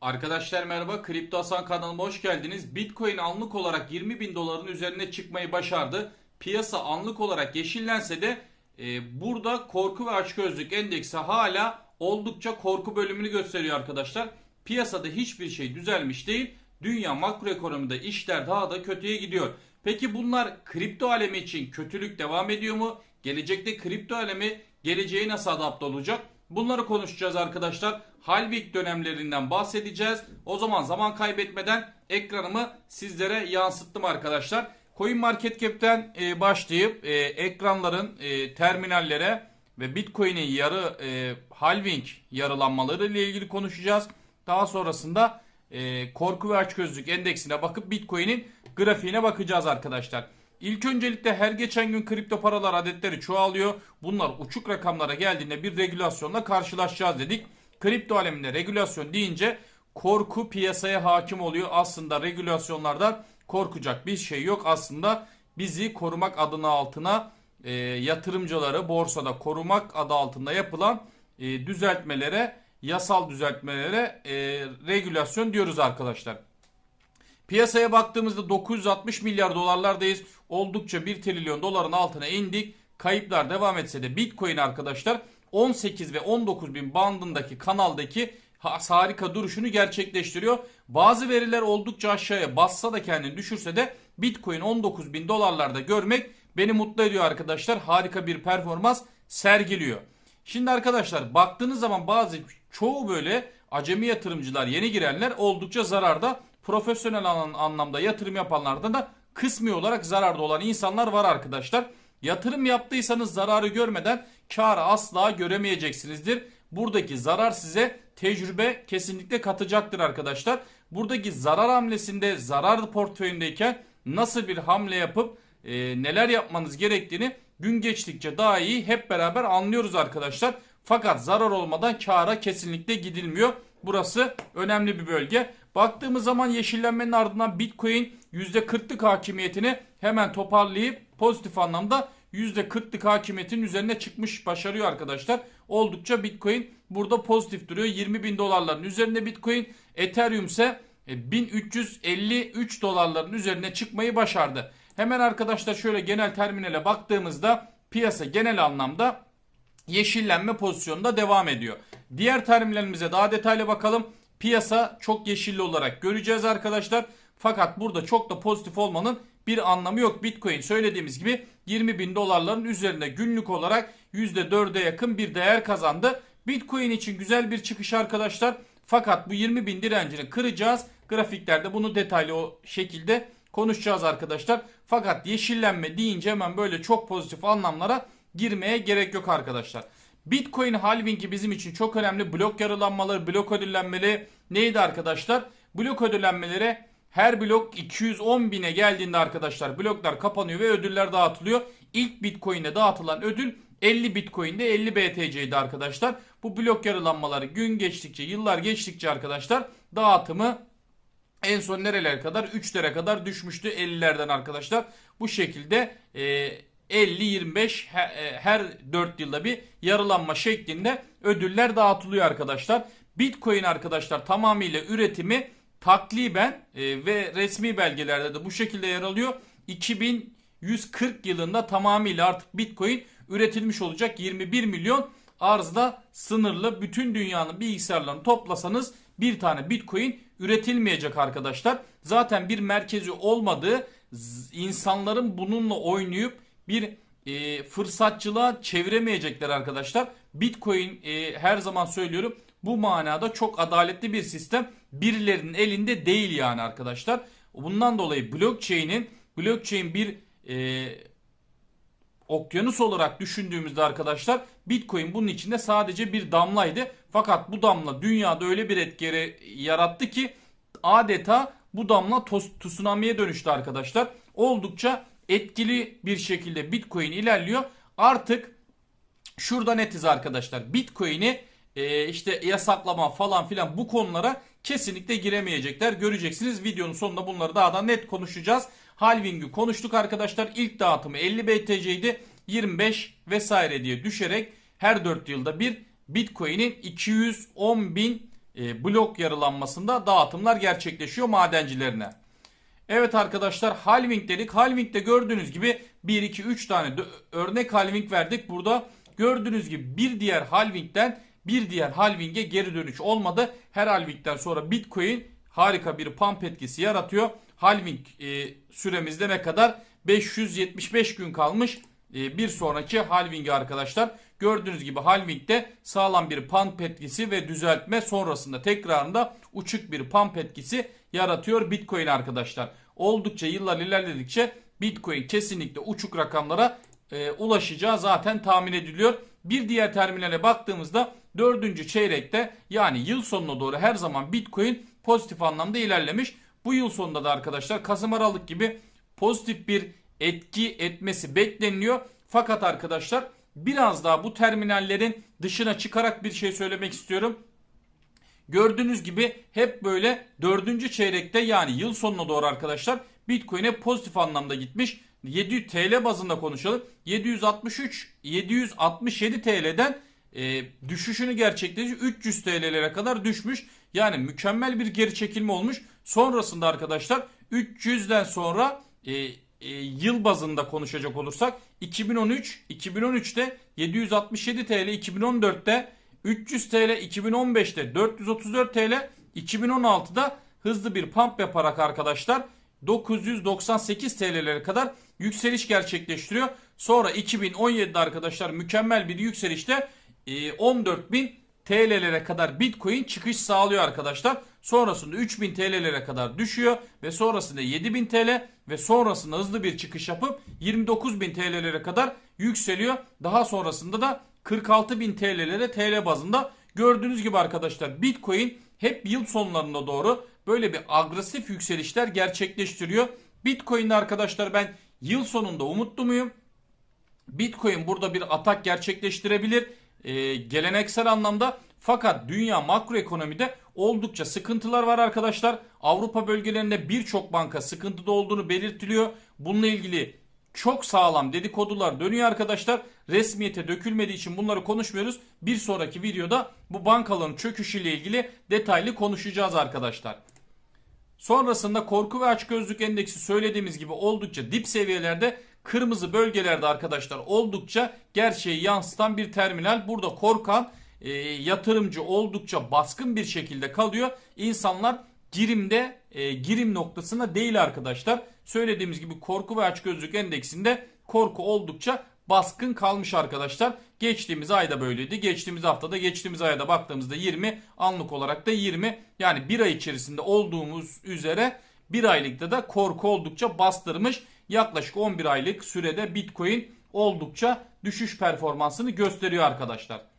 Arkadaşlar merhaba, Kripto Hasan kanalıma hoş geldiniz. Bitcoin anlık olarak 20 bin doların üzerine çıkmayı başardı. Piyasa anlık olarak yeşillense de e, burada korku ve açgözlük endeksi hala oldukça korku bölümünü gösteriyor arkadaşlar. Piyasada hiçbir şey düzelmiş değil. Dünya makroekonomide işler daha da kötüye gidiyor. Peki bunlar kripto alemi için kötülük devam ediyor mu? Gelecekte kripto alemi geleceğe nasıl adapte olacak? Bunları konuşacağız arkadaşlar. Halvik dönemlerinden bahsedeceğiz. O zaman zaman kaybetmeden ekranımı sizlere yansıttım arkadaşlar. Coin Market Cap'ten e, başlayıp e, ekranların e, terminallere ve Bitcoin'in yarı e, halving yarılanmaları ile ilgili konuşacağız. Daha sonrasında e, korku ve açgözlük endeksine bakıp Bitcoin'in grafiğine bakacağız arkadaşlar. İlk öncelikle her geçen gün kripto paralar adetleri çoğalıyor. Bunlar uçuk rakamlara geldiğinde bir regülasyonla karşılaşacağız dedik. Kripto aleminde regülasyon deyince korku piyasaya hakim oluyor. Aslında regülasyonlardan korkacak bir şey yok. Aslında bizi korumak adına altına e, yatırımcıları borsada korumak adı altında yapılan e, düzeltmelere, yasal düzeltmelere e, regülasyon diyoruz arkadaşlar. Piyasaya baktığımızda 960 milyar dolarlardayız. Oldukça 1 trilyon doların altına indik. Kayıplar devam etse de Bitcoin arkadaşlar 18 ve 19 bin bandındaki kanaldaki harika duruşunu gerçekleştiriyor. Bazı veriler oldukça aşağıya bassa da kendini düşürse de Bitcoin 19 bin dolarlarda görmek beni mutlu ediyor arkadaşlar. Harika bir performans sergiliyor. Şimdi arkadaşlar baktığınız zaman bazı çoğu böyle acemi yatırımcılar yeni girenler oldukça zararda. Profesyonel anlamda yatırım yapanlardan da kısmi olarak zararda olan insanlar var arkadaşlar. Yatırım yaptıysanız zararı görmeden karı asla göremeyeceksinizdir. Buradaki zarar size tecrübe kesinlikle katacaktır arkadaşlar. Buradaki zarar hamlesinde zarar portföyündeyken nasıl bir hamle yapıp e, neler yapmanız gerektiğini gün geçtikçe daha iyi hep beraber anlıyoruz arkadaşlar. Fakat zarar olmadan kara kesinlikle gidilmiyor. Burası önemli bir bölge. Baktığımız zaman yeşillenmenin ardından Bitcoin %40'lık hakimiyetini hemen toparlayıp pozitif anlamda %40'lık hakimiyetin üzerine çıkmış başarıyor arkadaşlar. Oldukça Bitcoin burada pozitif duruyor. 20 bin dolarların üzerinde Bitcoin. Ethereum ise 1353 e, dolarların üzerine çıkmayı başardı. Hemen arkadaşlar şöyle genel terminale baktığımızda piyasa genel anlamda yeşillenme pozisyonunda devam ediyor. Diğer terminalimize daha detaylı bakalım. Piyasa çok yeşilli olarak göreceğiz arkadaşlar. Fakat burada çok da pozitif olmanın bir anlamı yok. Bitcoin söylediğimiz gibi 20 bin dolarların üzerinde günlük olarak %4'e yakın bir değer kazandı. Bitcoin için güzel bir çıkış arkadaşlar. Fakat bu 20 bin direncini kıracağız. Grafiklerde bunu detaylı o şekilde konuşacağız arkadaşlar. Fakat yeşillenme deyince hemen böyle çok pozitif anlamlara girmeye gerek yok arkadaşlar. Bitcoin halvingi bizim için çok önemli. Blok yarılanmaları, blok ödüllenmeleri neydi arkadaşlar? Blok ödüllenmeleri her blok 210 bine geldiğinde arkadaşlar bloklar kapanıyor ve ödüller dağıtılıyor. İlk Bitcoin'e dağıtılan ödül 50 Bitcoin'de 50 BTC'ydi arkadaşlar. Bu blok yarılanmaları gün geçtikçe, yıllar geçtikçe arkadaşlar dağıtımı en son nerelere kadar? 3'lere kadar düşmüştü 50'lerden arkadaşlar. Bu şekilde e, 50-25 e, her 4 yılda bir yarılanma şeklinde ödüller dağıtılıyor arkadaşlar. Bitcoin arkadaşlar tamamıyla üretimi takliben e, ve resmi belgelerde de bu şekilde yer alıyor. 2140 yılında tamamıyla artık Bitcoin üretilmiş olacak 21 milyon arzda sınırlı bütün dünyanın bilgisayarlarını toplasanız bir tane Bitcoin üretilmeyecek arkadaşlar. Zaten bir merkezi olmadığı insanların bununla oynayıp bir e, fırsatçılığa çeviremeyecekler arkadaşlar. Bitcoin e, her zaman söylüyorum bu manada çok adaletli bir sistem. Birilerinin elinde değil yani arkadaşlar. Bundan dolayı blockchain'in blockchain bir e, okyanus olarak düşündüğümüzde arkadaşlar Bitcoin bunun içinde sadece bir damlaydı. Fakat bu damla dünyada öyle bir etki yarattı ki adeta bu damla tsunami'ye dönüştü arkadaşlar. Oldukça etkili bir şekilde Bitcoin ilerliyor. Artık şurada netiz arkadaşlar. Bitcoin'i e, işte yasaklama falan filan bu konulara kesinlikle giremeyecekler. Göreceksiniz videonun sonunda bunları daha da net konuşacağız. Halving'i konuştuk arkadaşlar. İlk dağıtımı 50 BTC'ydi. 25 vesaire diye düşerek her 4 yılda bir Bitcoin'in 210 bin e, blok yarılanmasında dağıtımlar gerçekleşiyor madencilerine. Evet arkadaşlar halving dedik. Halving'de gördüğünüz gibi 1, 2, 3 tane örnek halving verdik. Burada gördüğünüz gibi bir diğer halvingden bir diğer halving'e geri dönüş olmadı. Her halving'den sonra Bitcoin harika bir pump etkisi yaratıyor. Halving e, süremizde ne kadar? 575 gün kalmış. E, bir sonraki halving'e arkadaşlar. Gördüğünüz gibi halving'de sağlam bir pump etkisi ve düzeltme sonrasında tekrarında uçuk bir pump etkisi yaratıyor Bitcoin arkadaşlar. Oldukça yıllar ilerledikçe Bitcoin kesinlikle uçuk rakamlara e, ulaşacağı zaten tahmin ediliyor. Bir diğer terminale baktığımızda dördüncü çeyrekte yani yıl sonuna doğru her zaman Bitcoin pozitif anlamda ilerlemiş. Bu yıl sonunda da arkadaşlar Kasım Aralık gibi pozitif bir etki etmesi bekleniliyor. Fakat arkadaşlar biraz daha bu terminallerin dışına çıkarak bir şey söylemek istiyorum. Gördüğünüz gibi hep böyle dördüncü çeyrekte yani yıl sonuna doğru arkadaşlar Bitcoin'e pozitif anlamda gitmiş. 700 TL bazında konuşalım. 763 767 TL'den e, düşüşünü gerçekleştirmiş 300 TL'lere kadar düşmüş. Yani mükemmel bir geri çekilme olmuş. Sonrasında arkadaşlar 300'den sonra e, e, yıl bazında konuşacak olursak 2013 2013'te 767 TL 2014'te 300 TL 2015'te 434 TL 2016'da hızlı bir pump yaparak arkadaşlar 998 TL'lere kadar yükseliş gerçekleştiriyor. Sonra 2017'de arkadaşlar mükemmel bir yükselişte e, 14.000 TL'lere kadar Bitcoin çıkış sağlıyor arkadaşlar. Sonrasında 3000 TL'lere kadar düşüyor ve sonrasında 7000 TL ve sonrasında hızlı bir çıkış yapıp 29000 TL'lere kadar yükseliyor. Daha sonrasında da 46000 TL'lere TL bazında gördüğünüz gibi arkadaşlar Bitcoin hep yıl sonlarına doğru böyle bir agresif yükselişler gerçekleştiriyor. Bitcoin'de arkadaşlar ben yıl sonunda umutlu muyum? Bitcoin burada bir atak gerçekleştirebilir e, geleneksel anlamda fakat dünya makroekonomide oldukça sıkıntılar var arkadaşlar. Avrupa bölgelerinde birçok banka sıkıntıda olduğunu belirtiliyor. Bununla ilgili çok sağlam dedikodular dönüyor arkadaşlar. Resmiyete dökülmediği için bunları konuşmuyoruz. Bir sonraki videoda bu bankaların çöküşüyle ilgili detaylı konuşacağız arkadaşlar. Sonrasında korku ve açgözlük endeksi söylediğimiz gibi oldukça dip seviyelerde kırmızı bölgelerde arkadaşlar oldukça gerçeği yansıtan bir terminal. Burada korkan e, yatırımcı oldukça baskın bir şekilde kalıyor. İnsanlar girimde e, girim noktasına değil arkadaşlar. Söylediğimiz gibi korku ve açgözlük endeksinde korku oldukça baskın kalmış arkadaşlar. Geçtiğimiz ayda böyleydi. Geçtiğimiz haftada geçtiğimiz ayda baktığımızda 20 anlık olarak da 20 yani bir ay içerisinde olduğumuz üzere bir aylıkta da korku oldukça bastırmış. Yaklaşık 11 aylık sürede Bitcoin oldukça düşüş performansını gösteriyor arkadaşlar.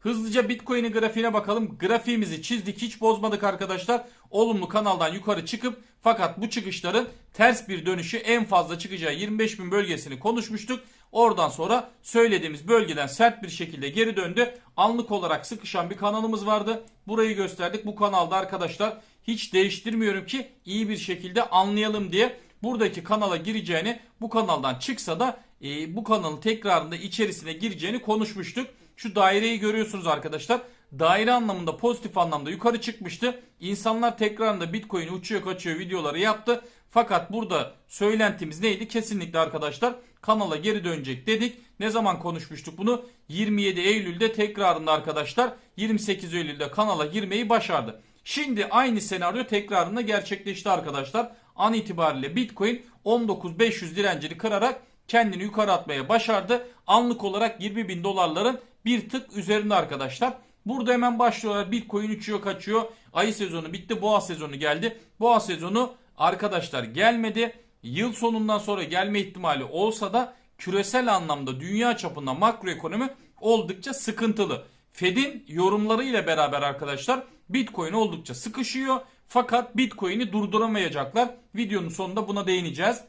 Hızlıca Bitcoin'in grafiğine bakalım. Grafiğimizi çizdik hiç bozmadık arkadaşlar. Olumlu kanaldan yukarı çıkıp fakat bu çıkışların ters bir dönüşü en fazla çıkacağı 25.000 bölgesini konuşmuştuk. Oradan sonra söylediğimiz bölgeden sert bir şekilde geri döndü. Anlık olarak sıkışan bir kanalımız vardı. Burayı gösterdik. Bu kanalda arkadaşlar hiç değiştirmiyorum ki iyi bir şekilde anlayalım diye. Buradaki kanala gireceğini bu kanaldan çıksa da e, bu kanalın tekrarında içerisine gireceğini konuşmuştuk. Şu daireyi görüyorsunuz arkadaşlar. Daire anlamında pozitif anlamda yukarı çıkmıştı. İnsanlar tekrarında Bitcoin uçuyor kaçıyor videoları yaptı. Fakat burada söylentimiz neydi? Kesinlikle arkadaşlar kanala geri dönecek dedik. Ne zaman konuşmuştuk bunu? 27 Eylül'de tekrarında arkadaşlar 28 Eylül'de kanala girmeyi başardı. Şimdi aynı senaryo tekrarında gerçekleşti arkadaşlar. An itibariyle Bitcoin 19.500 direncini kırarak kendini yukarı atmaya başardı. Anlık olarak 20 bin dolarların bir tık üzerinde arkadaşlar. Burada hemen başlıyorlar. Bitcoin uçuyor kaçıyor. Ayı sezonu bitti. Boğa sezonu geldi. Boğa sezonu arkadaşlar gelmedi. Yıl sonundan sonra gelme ihtimali olsa da küresel anlamda dünya çapında makroekonomi oldukça sıkıntılı. Fed'in yorumları ile beraber arkadaşlar Bitcoin oldukça sıkışıyor. Fakat Bitcoin'i durduramayacaklar. Videonun sonunda buna değineceğiz.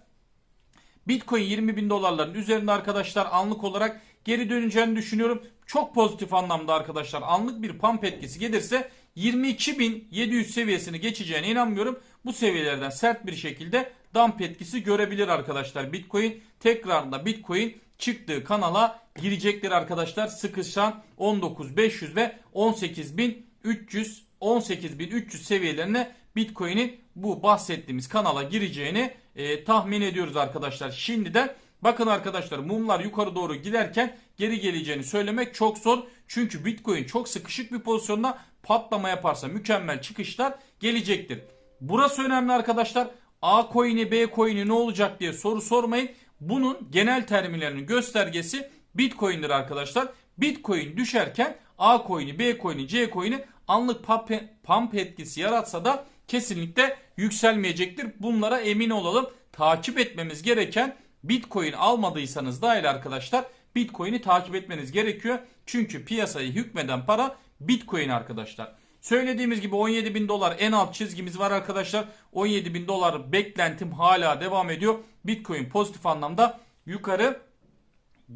Bitcoin 20 bin dolarların üzerinde arkadaşlar anlık olarak geri döneceğini düşünüyorum. Çok pozitif anlamda arkadaşlar anlık bir pump etkisi gelirse 22.700 seviyesini geçeceğine inanmıyorum. Bu seviyelerden sert bir şekilde dump etkisi görebilir arkadaşlar. Bitcoin tekrarında Bitcoin çıktığı kanala girecektir arkadaşlar. Sıkışan 19.500 ve 18.300 18.300 seviyelerine Bitcoin'in bu bahsettiğimiz kanala gireceğini e, tahmin ediyoruz arkadaşlar. Şimdiden bakın arkadaşlar mumlar yukarı doğru giderken geri geleceğini söylemek çok zor. Çünkü Bitcoin çok sıkışık bir pozisyonda patlama yaparsa mükemmel çıkışlar gelecektir. Burası önemli arkadaşlar. A coin'i B coin'i ne olacak diye soru sormayın. Bunun genel terimlerinin göstergesi Bitcoin'dir arkadaşlar. Bitcoin düşerken A coin'i, B coin'i, C coin'i anlık pump, pump etkisi yaratsa da kesinlikle yükselmeyecektir. Bunlara emin olalım. Takip etmemiz gereken Bitcoin almadıysanız dahil arkadaşlar Bitcoin'i takip etmeniz gerekiyor. Çünkü piyasayı hükmeden para Bitcoin arkadaşlar. Söylediğimiz gibi 17 bin dolar en alt çizgimiz var arkadaşlar. 17 bin dolar beklentim hala devam ediyor. Bitcoin pozitif anlamda yukarı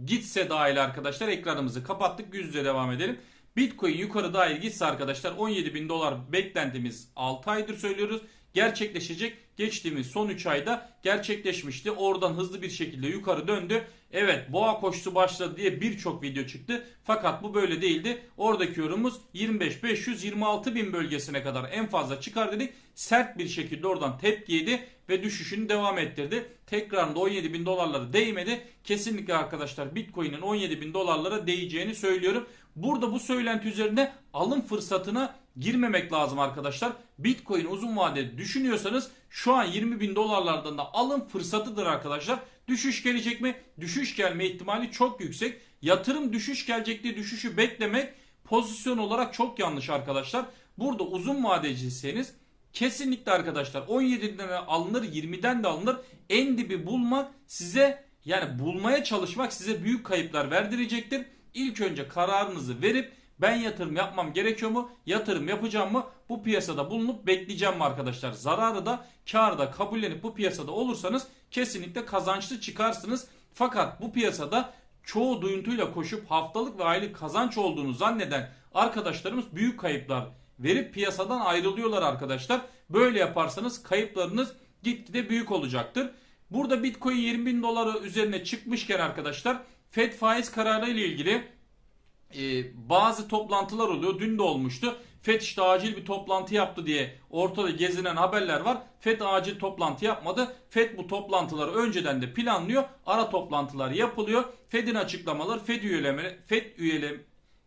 gitse dahil arkadaşlar ekranımızı kapattık. Yüz devam edelim. Bitcoin yukarı dahil gitse arkadaşlar 17 bin dolar beklentimiz 6 aydır söylüyoruz. Gerçekleşecek. Geçtiğimiz son 3 ayda gerçekleşmişti. Oradan hızlı bir şekilde yukarı döndü. Evet boğa koşusu başladı diye birçok video çıktı. Fakat bu böyle değildi. Oradaki yorumumuz 25-500-26 bin bölgesine kadar en fazla çıkar dedik. Sert bir şekilde oradan tepki yedi ve düşüşünü devam ettirdi. Tekrarında 17 bin dolarlara değmedi. Kesinlikle arkadaşlar Bitcoin'in 17 bin dolarlara değeceğini söylüyorum. Burada bu söylenti üzerinde alım fırsatına girmemek lazım arkadaşlar. Bitcoin uzun vadede düşünüyorsanız şu an 20 bin dolarlardan da alım fırsatıdır arkadaşlar. Düşüş gelecek mi? Düşüş gelme ihtimali çok yüksek. Yatırım düşüş gelecek diye düşüşü beklemek pozisyon olarak çok yanlış arkadaşlar. Burada uzun vadeciyseniz kesinlikle arkadaşlar 17'den de alınır 20'den de alınır. En dibi bulmak size yani bulmaya çalışmak size büyük kayıplar verdirecektir. İlk önce kararınızı verip ben yatırım yapmam gerekiyor mu? Yatırım yapacağım mı? Bu piyasada bulunup bekleyeceğim mi arkadaşlar? Zararı da karı da kabullenip bu piyasada olursanız kesinlikle kazançlı çıkarsınız. Fakat bu piyasada çoğu duyuntuyla koşup haftalık ve aylık kazanç olduğunu zanneden arkadaşlarımız büyük kayıplar verip piyasadan ayrılıyorlar arkadaşlar. Böyle yaparsanız kayıplarınız gitgide büyük olacaktır. Burada Bitcoin 20 bin doları üzerine çıkmışken arkadaşlar Fed faiz kararı ile ilgili e, bazı toplantılar oluyor. Dün de olmuştu. FED işte acil bir toplantı yaptı diye ortada gezinen haberler var. FED acil toplantı yapmadı. FED bu toplantıları önceden de planlıyor. Ara toplantılar yapılıyor. FED'in açıklamaları FED üyeleri FED üyeleri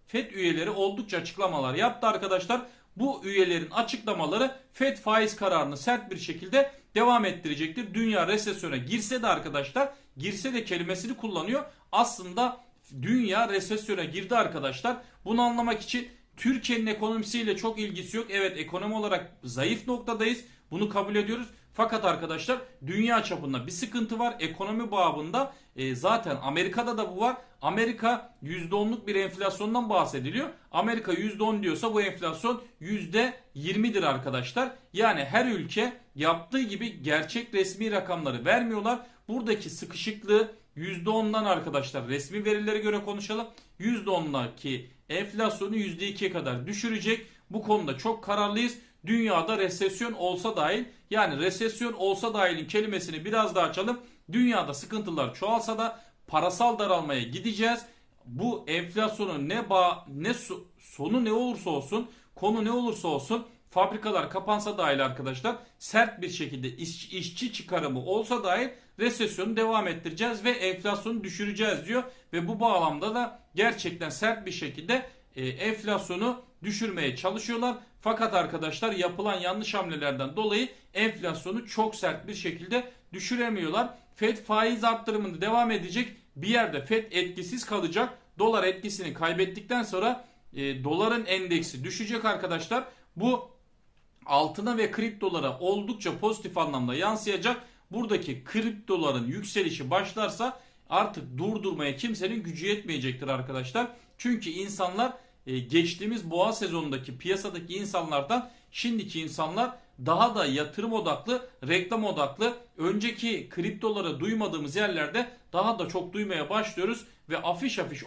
FED üyeleri oldukça açıklamalar yaptı arkadaşlar. Bu üyelerin açıklamaları FED faiz kararını sert bir şekilde devam ettirecektir. Dünya resesyona girse de arkadaşlar, girse de kelimesini kullanıyor. Aslında dünya resesyona girdi arkadaşlar. Bunu anlamak için Türkiye'nin ekonomisiyle çok ilgisi yok. Evet ekonomi olarak zayıf noktadayız. Bunu kabul ediyoruz. Fakat arkadaşlar dünya çapında bir sıkıntı var. Ekonomi babında e, zaten Amerika'da da bu var. Amerika %10'luk bir enflasyondan bahsediliyor. Amerika %10 diyorsa bu enflasyon %20'dir arkadaşlar. Yani her ülke yaptığı gibi gerçek resmi rakamları vermiyorlar. Buradaki sıkışıklığı %10'dan arkadaşlar resmi verilere göre konuşalım. %10'daki enflasyonu %2'ye kadar düşürecek. Bu konuda çok kararlıyız. Dünyada resesyon olsa dahil yani resesyon olsa dahilin kelimesini biraz daha açalım. Dünyada sıkıntılar çoğalsa da parasal daralmaya gideceğiz. Bu enflasyonun ne bağ ne su, sonu ne olursa olsun konu ne olursa olsun fabrikalar kapansa dahil arkadaşlar sert bir şekilde iş, işçi çıkarımı olsa dahil resesyonu devam ettireceğiz ve enflasyonu düşüreceğiz diyor. Ve bu bağlamda da gerçekten sert bir şekilde e, enflasyonu düşürmeye çalışıyorlar. Fakat arkadaşlar yapılan yanlış hamlelerden dolayı enflasyonu çok sert bir şekilde düşüremiyorlar. Fed faiz arttırımını devam edecek. Bir yerde Fed etkisiz kalacak. Dolar etkisini kaybettikten sonra e, doların endeksi düşecek arkadaşlar. Bu altına ve kriptolara oldukça pozitif anlamda yansıyacak. Buradaki kriptoların yükselişi başlarsa artık durdurmaya kimsenin gücü yetmeyecektir arkadaşlar. Çünkü insanlar e, geçtiğimiz boğa sezonundaki piyasadaki insanlardan şimdiki insanlar daha da yatırım odaklı, reklam odaklı, önceki kriptoları duymadığımız yerlerde daha da çok duymaya başlıyoruz ve afiş afiş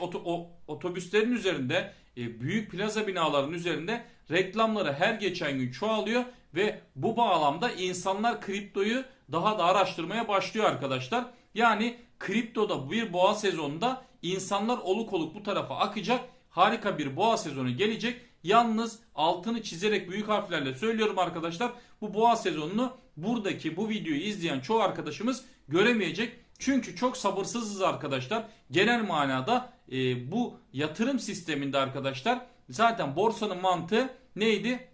otobüslerin üzerinde, e, büyük plaza binaların üzerinde reklamları her geçen gün çoğalıyor ve bu bağlamda insanlar kriptoyu daha da araştırmaya başlıyor arkadaşlar. Yani kriptoda bir boğa sezonunda insanlar oluk oluk bu tarafa akacak. Harika bir boğa sezonu gelecek. Yalnız altını çizerek büyük harflerle söylüyorum arkadaşlar. Bu boğa sezonunu buradaki bu videoyu izleyen çoğu arkadaşımız göremeyecek. Çünkü çok sabırsızız arkadaşlar. Genel manada e, bu yatırım sisteminde arkadaşlar zaten borsanın mantığı neydi?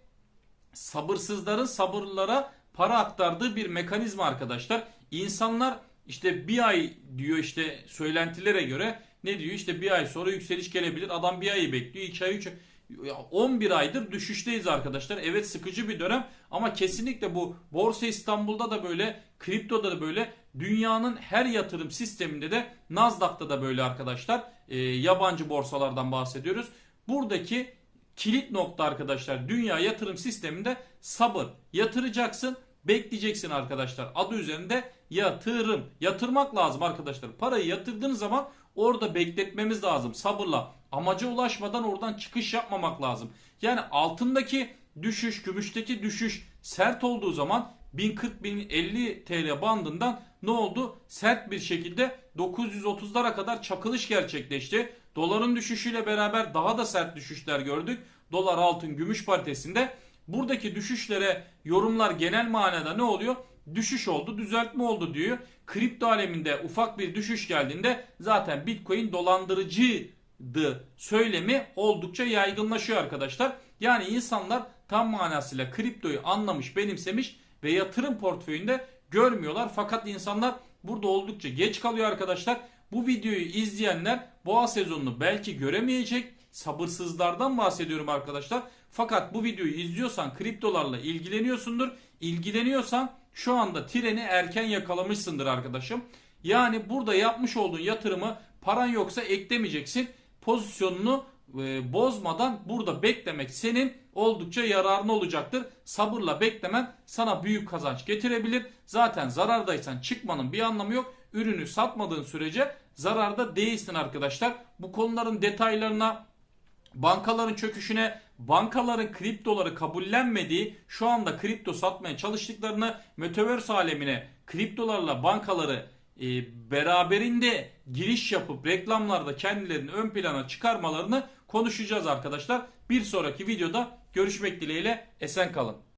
Sabırsızların sabırlara para aktardığı bir mekanizma arkadaşlar. İnsanlar işte bir ay diyor işte söylentilere göre ne diyor işte bir ay sonra yükseliş gelebilir. Adam bir ayı bekliyor. 2 ay 3 ay. Ya 11 aydır düşüşteyiz arkadaşlar. Evet sıkıcı bir dönem ama kesinlikle bu Borsa İstanbul'da da böyle, kriptoda da böyle, dünyanın her yatırım sisteminde de Nasdaq'ta da böyle arkadaşlar. Ee, yabancı borsalardan bahsediyoruz. Buradaki kilit nokta arkadaşlar dünya yatırım sisteminde sabır. Yatıracaksın, bekleyeceksin arkadaşlar. Adı üzerinde yatırım. Yatırmak lazım arkadaşlar. Parayı yatırdığınız zaman orada bekletmemiz lazım sabırla. Amaca ulaşmadan oradan çıkış yapmamak lazım. Yani altındaki düşüş, gümüşteki düşüş sert olduğu zaman 1040-1050 TL bandından ne oldu? Sert bir şekilde 930'lara kadar çakılış gerçekleşti. Doların düşüşüyle beraber daha da sert düşüşler gördük. Dolar altın gümüş paritesinde. Buradaki düşüşlere yorumlar genel manada ne oluyor? Düşüş oldu, düzeltme oldu diyor. Kripto aleminde ufak bir düşüş geldiğinde zaten Bitcoin dolandırıcıydı söylemi oldukça yaygınlaşıyor arkadaşlar. Yani insanlar tam manasıyla kriptoyu anlamış, benimsemiş ve yatırım portföyünde görmüyorlar. Fakat insanlar burada oldukça geç kalıyor arkadaşlar. Bu videoyu izleyenler boğa sezonunu belki göremeyecek. Sabırsızlardan bahsediyorum arkadaşlar. Fakat bu videoyu izliyorsan kriptolarla ilgileniyorsundur. İlgileniyorsan şu anda treni erken yakalamışsındır arkadaşım. Yani burada yapmış olduğun yatırımı paran yoksa eklemeyeceksin. Pozisyonunu e, bozmadan burada beklemek senin oldukça yararına olacaktır. Sabırla beklemen sana büyük kazanç getirebilir. Zaten zarardaysan çıkmanın bir anlamı yok. Ürünü satmadığın sürece zararda değilsin arkadaşlar. Bu konuların detaylarına bankaların çöküşüne, bankaların kriptoları kabullenmediği, şu anda kripto satmaya çalıştıklarını, metaverse alemine kriptolarla bankaları e, beraberinde giriş yapıp reklamlarda kendilerini ön plana çıkarmalarını konuşacağız arkadaşlar. Bir sonraki videoda görüşmek dileğiyle esen kalın.